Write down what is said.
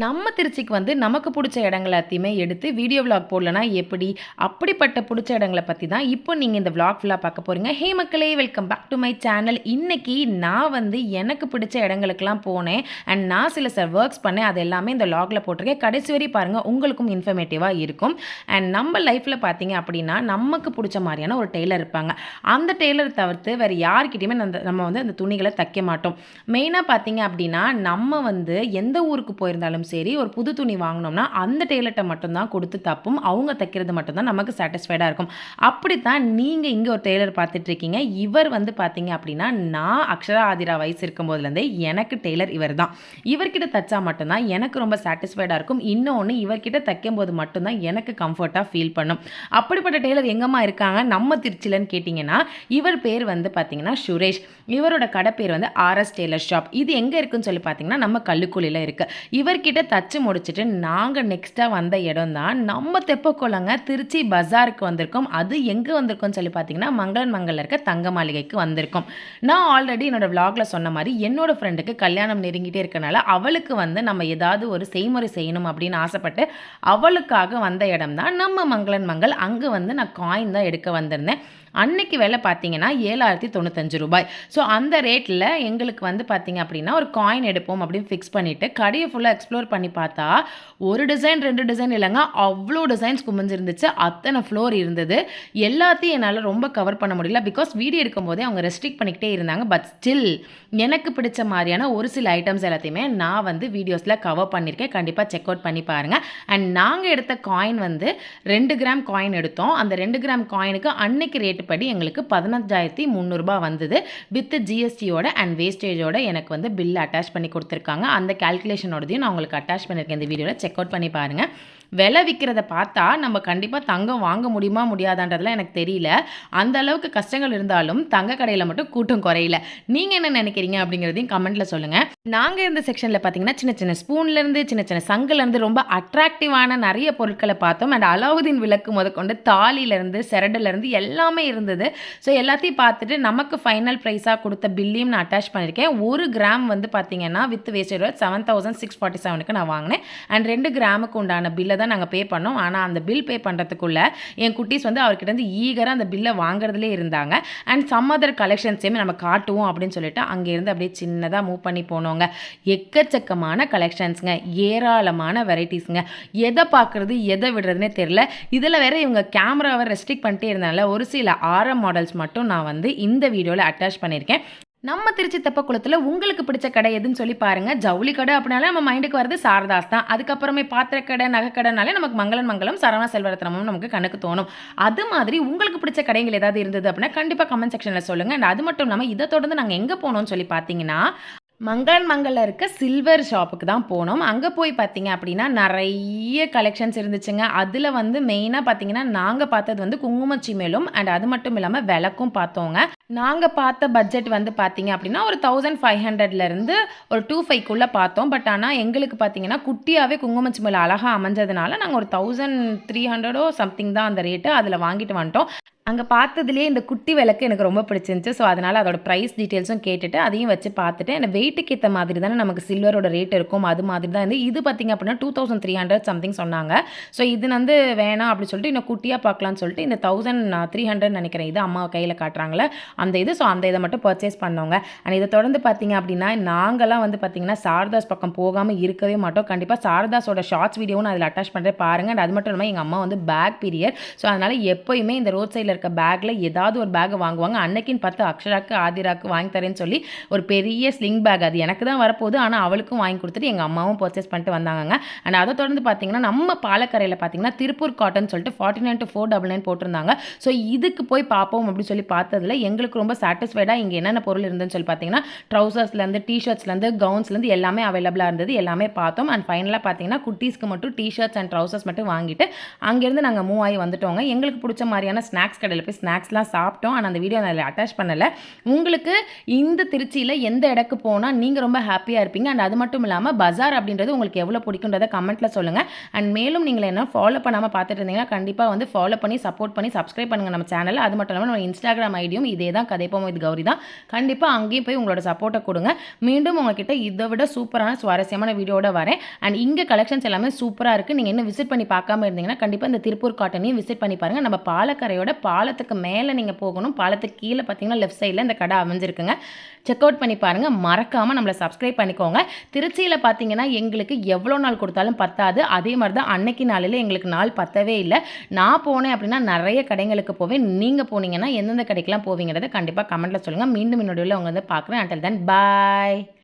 நம்ம திருச்சிக்கு வந்து நமக்கு பிடிச்ச இடங்கள் எல்லாத்தையுமே எடுத்து வீடியோ vlog போடலனா எப்படி? அப்படிப்பட்ட பிடிச்ச இடங்களை பற்றி தான் இப்போ நீங்கள் இந்த vlog ஃபுல்லாக பார்க்க போகிறீங்க ஹே மக்களே welcome back to my channel இன்றைக்கி நான் வந்து எனக்கு பிடிச்ச இடங்களுக்கெல்லாம் போனேன். அண்ட் நான் சில சார் ஒர்க்ஸ் பண்ணேன். அது எல்லாமே இந்த vlogல போட்டிருக்கேன். கடைசி வரை பாருங்கள் உங்களுக்கும் இன்ஃபர்மேட்டிவாக இருக்கும். அண்ட் நம்ம லைஃப்பில் பார்த்தீங்க அப்படின்னா நமக்கு பிடிச்ச மாதிரியான ஒரு டெய்லர் இருப்பாங்க. அந்த டெய்லர் தவிர்த்து வேறு யார்கிட்டையுமே அந்த நம்ம வந்து அந்த துணிகளை தைக்க மாட்டோம். மெயினாக பார்த்தீங்க அப்படின்னா நம்ம வந்து எந்த ஊருக்கு போயிருந்தாலும் சரி ஒரு புது துணி வாங்கினோம்னா அந்த டெய்லர்கிட்ட மட்டும்தான் கொடுத்து தப்பும் அவங்க தைக்கிறது மட்டும்தான் நமக்கு சாட்டிஸ்ஃபைடாக இருக்கும். அப்படித்தான் நீங்கள் இங்கே ஒரு டெய்லர் பார்த்துட்ருக்கீங்க இவர் வந்து பார்த்தீங்க அப்படின்னா நான் அக்ஷரா ஆதிரா வயசு இருக்கும்போதுலேருந்தே எனக்கு டெய்லர் இவர் தான் இவர்கிட்ட தைச்சா மட்டும்தான் எனக்கு ரொம்ப சாட்டிஸ்ஃபைடாக இருக்கும். இன்னொன்று இவர்கிட்ட தைக்கும் போது மட்டும்தான் எனக்கு கம்ஃபர்ட்டாக ஃபீல் பண்ணும். அப்படிப்பட்ட டெய்லர் எங்கம்மா இருக்காங்க? நம்ம திருச்சிலன்னு கேட்டிங்கன்னா இவர் பேர் வந்து பார்த்தீங்கன்னா சுரேஷ். இவரோட கடை பேர் வந்து ஆர்எஸ் டெய்லர் ஷாப். இது எங்கே இருக்குன்னு சொல்லி பார்த்தீங்கன்னா நம்ம கல்லுக்குழியில் இருக்குது இவர்கிட்ட தச்சு முடிச்சுட்டு நாங்கள் நெக்ஸ்ட்டாக வந்த இடம் தான் நம்ம தெப்பக்குளங்க திருச்சி பஜாருக்கு வந்திருக்கோம். அது எங்கே வந்திருக்கோம்னு சொல்லி பார்த்தீங்கன்னா மங்களன் மங்கலில் இருக்க தங்க மாளிகைக்கு வந்திருக்கோம். நான் ஆல்ரெடி என்னோடய vlogல சொன்ன மாதிரி என்னோடய ஃப்ரெண்டுக்கு கல்யாணம் நெருங்கிட்டே இருக்கனால அவளுக்கு வந்து நம்ம ஏதாவது ஒரு செய்முறை செய்யணும் அப்படின்னு ஆசைப்பட்டு அவளுக்காக வந்த இடம் தான் நம்ம மங்களன் மங்கள் அங்கே வந்து நான் காயின் தான் எடுக்க வந்திருந்தேன். அன்னைக்கு விலை பார்த்தீங்கன்னா ஏழாயிரத்தி தொண்ணூத்தஞ்சு ரூபாய். ஸோ அந்த ரேட்டில் எங்களுக்கு வந்து பார்த்தீங்க அப்படின்னா ஒரு காயின் எடுப்போம் அப்படின்னு ஃபிக்ஸ் பண்ணிவிட்டு கடையை ஃபுல்லாக எக்ஸ்ப்ளோர் பண்ணி பார்த்தா ஒரு டிசைன் ரெண்டு டிசைன் இல்லைங்க. அவ்வளோ டிசைன்ஸ் குமிஞ்சிருந்துச்சு. அத்தனை ஃப்ளோர் இருந்தது. எல்லாத்தையும் என்னால் ரொம்ப கவர் பண்ண முடியல. பிகாஸ் வீடியோ எடுக்கும் போதே அவங்க ரெஸ்ட்ரிக்ட் பண்ணிக்கிட்டே இருந்தாங்க. பட் ஸ்டில் எனக்கு பிடிச்ச மாதிரியான ஒரு சில ஐட்டம்ஸ் எல்லாத்தையுமே நான் வந்து வீடியோஸில் கவர் பண்ணியிருக்கேன். கண்டிப்பாக செக் அவுட் பண்ணி பாருங்கள் அண்ட் நாங்கள் எடுத்த காயின் வந்து ரெண்டு கிராம் காயின் எடுத்தோம். அந்த ரெண்டு கிராம் காயினுக்கு அன்னைக்கு ரேட்டு படி எங்களுக்கு பதினஞ்சாயிரத்தி முந்நூறுரூபா வந்தது. வித் ஜிஎஸ்டியோட அண்ட் வேஸ்டேஜோட எனக்கு வந்து பில் அட்டாச் பண்ணி கொடுத்துருக்காங்க. அந்த கால்குலேஷனோடதையும் நான் உங்களுக்கு அட்டாச் பண்ணியிருக்கேன். இந்த வீடியோவில் செக் அவுட் பண்ணி பாருங்கள் விலை விற்கிறத பார்த்தா நம்ம கண்டிப்பாக தங்கம் வாங்க முடியுமா முடியாதான்றதுலாம் எனக்கு தெரியல. அந்த அளவுக்கு கஷ்டங்கள் இருந்தாலும் தங்க கடையில் மட்டும் கூட்டம் குறையில. நீங்கள் என்ன நினைக்கிறீங்க அப்படிங்கிறதையும் கமெண்ட்டில் சொல்லுங்கள் நாங்கள் இருந்த செக்ஷனில் பார்த்தீங்கன்னா சின்ன சின்ன ஸ்பூன்லேருந்து சின்ன சின்ன சங்குலேருந்து ரொம்ப அட்ராக்டிவான நிறைய பொருட்களை பார்த்தோம். அண்ட் அலாவுதீன் விளக்கு முதற்கொண்டு தாலியிலேருந்து செரடுலேருந்து எல்லாமே இருந்தது. ஸோ எல்லாத்தையும் பார்த்துட்டு நமக்கு ஃபைனல் ப்ரைஸாக கொடுத்த பில்லையும் நான் அட்டாச் பண்ணியிருக்கேன். ஒரு கிராம் வந்து பார்த்தீங்கன்னா with wastage seven thousand six forty செவனுக்கு நான் வாங்கினேன். அண்ட் ரெண்டு கிராமுக்கு உண்டான பில்லை தான் நாங்கள் பே பண்ணோம். ஆனால் அந்த பில் பே பண்ணுறதுக்குள்ளே என் குட்டீஸ் வந்து அவர்கிட்ட இருந்து ஈகராக அந்த பில்லை வாங்குறதுலே இருந்தாங்க. அண்ட் சம் அதர் கலெக்ஷன்ஸையுமே நம்ம காட்டுவோம் அப்படின்னு சொல்லிட்டு அங்கேருந்து அப்படியே சின்னதாக மூவ் பண்ணி போனோங்க. எக்கச்சக்கமான கலெக்ஷன்ஸுங்க ஏராளமான வெரைட்டிஸுங்க எதை பார்க்குறது எதை விடுறதுனே தெரில இதில் வேற இவங்க கேமராவை ரெஸ்ட்ரிக்ட் பண்ணிட்டே இருந்தால ஒரு சில ஆரம் மாடல்ஸ் மட்டும் நான் வந்து இந்த வீடியோவில் அட்டாச் பண்ணியிருக்கேன். நம்ம திருச்சி தெப்பக்குளத்தில் உங்களுக்கு பிடிச்ச கடை எதுன்னு சொல்லி பாருங்கள் ஜவுளி கடை அப்படின்னாலே நம்ம மைண்டுக்கு வரது சாரதாஸ் தான். அதுக்கப்புறமே பாத்திரக்கடை நகைக்கடைனாலே நமக்கு மங்களன் மங்கலம் சரவண செல்வரத்னமும் நமக்கு கணக்கு தோணும். அது மாதிரி உங்களுக்கு பிடிச்ச கடைகள் ஏதாவது இருந்தது அப்படின்னா கண்டிப்பாக கமெண்ட் செக்ஷனில் சொல்லுங்கள் அண்ட் அது மட்டும் இல்லாமல் இதை தொடர்ந்து நாங்கள் எங்கே போனோம்னு சொல்லி பார்த்தீங்கன்னா மங்களன் மங்கலில் இருக்க சில்வர் ஷாப்புக்கு தான் போனோம். அங்கே போய் பார்த்தீங்க அப்படின்னா நிறைய கலெக்ஷன்ஸ் இருந்துச்சுங்க. அதில் வந்து மெயினாக பார்த்தீங்கன்னா நாங்கள் பார்த்தது வந்து குங்குமச்சி மேலும் அண்ட் அது மட்டும் இல்லாமல் விளக்கும் பார்த்தோங்க. நாங்கள் பார்த்த பட்ஜெட் வந்து பார்த்தீங்க அப்படின்னா ஒரு தௌசண்ட் ஃபைவ் ஹண்ட்ரட்லேருந்து ஒரு டூ ஃபைவ்க்குள்ளே பார்த்தோம். பட் ஆனால் எங்களுக்கு பார்த்தீங்கன்னா குட்டியாகவே குங்குமச்சி மேலே அழகாக அமைஞ்சதுனால நாங்கள் ஒரு தௌசண்ட் த்ரீ ஹண்ட்ரடோ சம்திங் தான் அந்த ரேட்டு அதில் வாங்கிட்டு வந்துட்டோம். அங்கே பார்த்ததுலேயே இந்த குட்டி விளக்கு எனக்கு ரொம்ப பிடிச்சிருந்துச்சு. ஸோ அதனால் அதோட ப்ரைஸ் டீட்டெயில்ஸும் கேட்டுட்டு அதையும் வச்சு பார்த்துட்டு அந்த வெயிட்டுக்கு ஏற்ற மாதிரி தானே நமக்கு சில்வரோட ரேட் இருக்கும் அது மாதிரி தான் இருந்து இது பார்த்திங்க அப்படின்னா two thousand three hundred something சொன்னாங்க. ஸோ இது வந்து வேணாம் அப்படின்னு சொல்லிட்டு இன்னும் குட்டியாக பார்க்கலாம்னு சொல்லிட்டு இந்த தௌசண்ட் த்ரீ ஹண்ட்ரட் நினைக்கிறேன் இது அம்மா கையில் காட்டுறாங்களே அந்த இது. ஸோ அந்த இதை மட்டும் பர்ச்சேஸ் பண்ணோங்க அண்ட் இதை தொடர்ந்து பார்த்தீங்க அப்படின்னா நாங்கள்லாம் வந்து பார்த்திங்கன்னா சாரதாஸ் பக்கம் போகாமல் இருக்கவே மாட்டோம். கண்டிப்பாக சாரதாஸோட ஷார்ட்ஸ் வீடியோவும் நான் அதில் அட்டாச் பண்ணுறேன் பாருங்கள் அண்ட் அது மட்டும் இல்லாமல் எங்கள் அம்மா வந்து பேக் பீரியட் ஸோ அதனால் எப்போயுமே இந்த ரோட் சைடில் இருக்க பேக்கில் ஏதாவது ஒரு பேக்கை வாங்குவாங்க. அன்னைக்குன்னு பார்த்து அக்ஷராக்கு ஆதிராக்கு வாங்கி தரேன்னு சொல்லி ஒரு பெரிய ஸ்லிங் பேக் அது எனக்கு தான் வரப்போகுது. ஆனால் அவளுக்கும் வாங்கி கொடுத்துட்டு எங்கள் அம்மாவும் பர்ச்சேஸ் பண்ணிட்டு வந்தாங்க அண்ட் அதை தொடர்ந்து பார்த்தீங்கன்னா நம்ம பாலக்கரையில் பார்த்தீங்கன்னா திருப்பூர் காட்டன் சொல்லிட்டு forty nine to four double nine போட்டிருந்தாங்க. ஸோ இதுக்கு போய் பார்ப்போம் அப்படின்னு சொல்லி பார்த்ததுல எங்களுக்கு ரொம்ப சாட்டிஸ்ஃபைடாக இங்கே என்னென்ன பொருள் இருந்துன்னு சொல்லி பார்த்தீங்கன்னா ட்ரௌசர்ஸ்லேருந்து டிஷர்ட்ஸ்லேருந்து கவுன்ஸ்லேருந்து எல்லாமே அவைலபிளாக இருந்தது. எல்லாமே பார்த்தோம். அண்ட் ஃபைனலாக பார்த்தீங்கன்னா குட்டீஸ்க்கு மட்டும் டிஷர்ட்ஸ் அண்ட் ட்ரௌசர்ஸ் மட்டும் வாங்கிட்டு அங்கேருந்து நாங்கள் மூவ் ஆகி வந்துட்டோங்க. எங்களுக்கு பிடிச்ச மாதிரியான ஸ்நாக்ஸ் கடையில் போய் ஸ்நாக்ஸ்லாம் சாப்பிட்டோம். ஆனால் அந்த வீடியோ நான் அதில் அட்டாச் பண்ணலை. உங்களுக்கு இந்த திருச்சியில் எந்த இடக்கு போனால் நீங்கள் ரொம்ப ஹாப்பியாக இருப்பீங்க. அண்ட் அது மட்டும் இல்லாமல் பஜார் அப்படின்றது உங்களுக்கு எவ்வளோ பிடிக்குன்றதை கமெண்ட்டில் சொல்லுங்கள் அண்ட் மேலும் நீங்கள் என்ன ஃபாலோ பண்ணாமல் பார்த்துட்டு இருந்தீங்கன்னா கண்டிப்பாக வந்து ஃபாலோ பண்ணி சப்போர்ட் பண்ணி சப்ஸ்கிரைப் பண்ணுங்கள் நம்ம சேனல் அது மட்டும் இல்லாமல் நம்ம இன்ஸ்டாகிராம் ஐடியும் இதே தான் கதைப்போம். இது கௌரி தான். கண்டிப்பாக அங்கேயும் போய் உங்களோட சப்போர்ட்டை கொடுங்க. மீண்டும் உங்ககிட்ட இதை விட சூப்பரான சுவாரஸ்யமான வீடியோட வரேன். அண்ட் இங்கே கலெக்ஷன்ஸ் எல்லாமே சூப்பராக இருக்குது நீங்கள் இன்னும் விசிட் பண்ணி பார்க்காம இருந்தீங்கன்னா கண்டிப்பாக இந்த திருப்பூர் காட்டனையும் விசிட் பண்ணி பாருங்கள் நம்ம பாலக்கரையோட பாலத்துக்கு மேலே நீங்கள் போகணும். பாலத்துக்கு கீழே பார்த்தீங்கன்னா லெஃப்ட் சைடில் இந்த கடை அமைஞ்சிருக்குங்க. செக் அவுட் பண்ணி பாருங்கள் மறக்காமல் நம்மளை சப்ஸ்கிரைப் பண்ணிக்கோங்க. திருச்சியில் பார்த்தீங்கன்னா எங்களுக்கு எவ்வளோ நாள் கொடுத்தாலும் பத்தாது. அதே மாதிரி தான் அன்னைக்கு நாளில் எங்களுக்கு நாள் பத்தவே இல்லை. நான் போனேன் அப்படின்னா நிறைய கடைங்களுக்கு போவேன். நீங்கள் போனீங்கன்னா எந்தெந்த கடைக்கெல்லாம் போவீங்கிறத கண்டிப்பாக கமெண்ட்டில் சொல்லுங்கள் மீண்டும் என்னுடைய உங்களை வந்து பார்க்குறேன். அண்டல் தென் பாய்